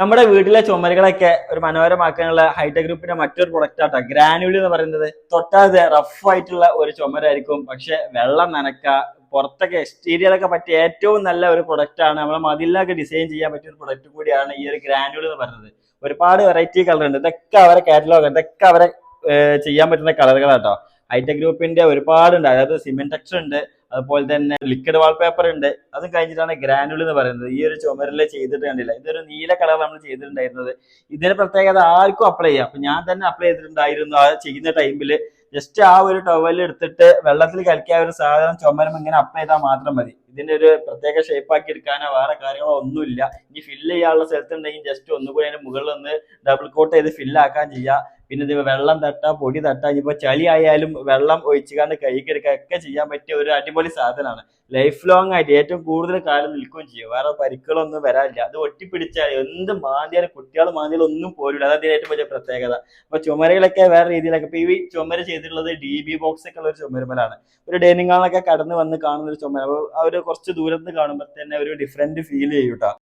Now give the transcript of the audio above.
നമ്മുടെ വീട്ടിലെ ചുമരുകളൊക്കെ ഒരു മനോഹരമാക്കാനുള്ള ഹൈടെക് ഗ്രൂപ്പിന്റെ മറ്റൊരു പ്രൊഡക്റ്റ് ആട്ടോ ഗ്രാനുലി എന്ന് പറയുന്നത്. തൊട്ടാതെ റഫ് ആയിട്ടുള്ള ഒരു ചുമരായിരിക്കും. പക്ഷെ വെള്ളം നനക്ക പുറത്തൊക്കെ എക്സ്റ്റീരിയറൊക്കെ പറ്റിയ ഏറ്റവും നല്ല ഒരു പ്രൊഡക്റ്റ് ആണ്. നമ്മളെ മതിലൊക്കെ ഡിസൈൻ ചെയ്യാൻ പറ്റിയ ഒരു പ്രൊഡക്റ്റ് കൂടിയാണ് ഈ ഒരു ഗ്രാനുലി എന്ന് പറയുന്നത്. ഒരുപാട് വെറൈറ്റി കളർ ഉണ്ട്. ഇതൊക്കെ അവരെ കാറ്റലോഗ് ഇതൊക്കെ അവരെ ചെയ്യാൻ പറ്റുന്ന കളറുകളാട്ടോ ഹൈടെക് ഗ്രൂപ്പിന്റെ ഒരുപാടുണ്ട്. അതായത് സിമെന്റ് ടെക്സ്റ്റർ ഉണ്ട്. അതുപോലെ തന്നെ ലിക്വിഡ് വാൾപേപ്പർ ഉണ്ട്. അത് കഴിഞ്ഞിട്ടാണ് ഗ്രാനുൾ എന്ന് പറയുന്നത്. ഈ ഒരു ചുമരിൽ ചെയ്തിട്ട് കണ്ടില്ല? ഇതൊരു നീല കളർ നമ്മൾ ചെയ്തിട്ടുണ്ടായിരുന്നത്. ഇതിന്റെ പ്രത്യേകത ആർക്കും അപ്ലൈ ചെയ്യാം. അപ്പൊ ഞാൻ തന്നെ അപ്ലൈ ചെയ്തിട്ടുണ്ടായിരുന്നു ആ ചെയ്യുന്ന ടൈമിൽ ജസ്റ്റ് ആ ഒരു ടവൽ എടുത്തിട്ട് വെള്ളത്തിൽ കലക്കിയ ഒരു സാധനം ചുമരം ഇങ്ങനെ അപ്ലൈ ചെയ്താൽ മാത്രം മതി. ഇതിന്റെ ഒരു പ്രത്യേക ഷേപ്പ് ആക്കി എടുക്കാനോ വേറെ കാര്യങ്ങളോ ഒന്നുമില്ല. ഇനി ഫില്ല് ചെയ്യാനുള്ള സ്ഥലത്തുണ്ടെങ്കിൽ ജസ്റ്റ് ഒന്നുകൂടി അതിന്റെ മുകളിൽ ഒന്ന് ഡബിൾ കോട്ട് ചെയ്ത് ഫില്ലാക്കാൻ ചെയ്യാം. പിന്നെ ഇത് വെള്ളം തട്ടാ പൊടി തട്ടാ ഇനിയിപ്പോ ചളി ആയാലും വെള്ളം ഒഴിച്ചുകാണ്ട് കൈക്ക് എടുക്കുക ഒക്കെ ചെയ്യാൻ പറ്റിയ ഒരു അടിപൊളി സാധനമാണ് ലൈഫ് ലോങ് ആയിട്ട് ഏറ്റവും കൂടുതൽ കാലം നിൽക്കുകയും ചെയ്യും. വേറെ പരിക്കുകളൊന്നും വരാനില്ല അത് ഒട്ടിപ്പിടിച്ചാൽ എന്ത് മാന്തിയാലും കുട്ടികൾ മാന്തിയാലും ഒന്നും പോരില്ല അതാണ് ഏറ്റവും വലിയ പ്രത്യേകത. അപ്പൊ ചുമരുകളൊക്കെ വേറെ രീതിയിലൊക്കെ ഇപ്പൊ ഈ ചുമര ചെയ്തിട്ടുള്ളത് ഡി ബി ബോക്സ് ഒക്കെ ഉള്ള ഒരു ചുമരുമലാണ്. ഒരു ഡൈനിങ് ഹാളൊക്കെ കടന്ന് വന്ന് കാണുന്ന ഒരു ചുമര അവർ കുറച്ച് ദൂരത്ത് കാണുമ്പോൾ തന്നെ ഒരു ഡിഫറെന്റ് ഫീൽ ചെയ്യും ട്ടോ.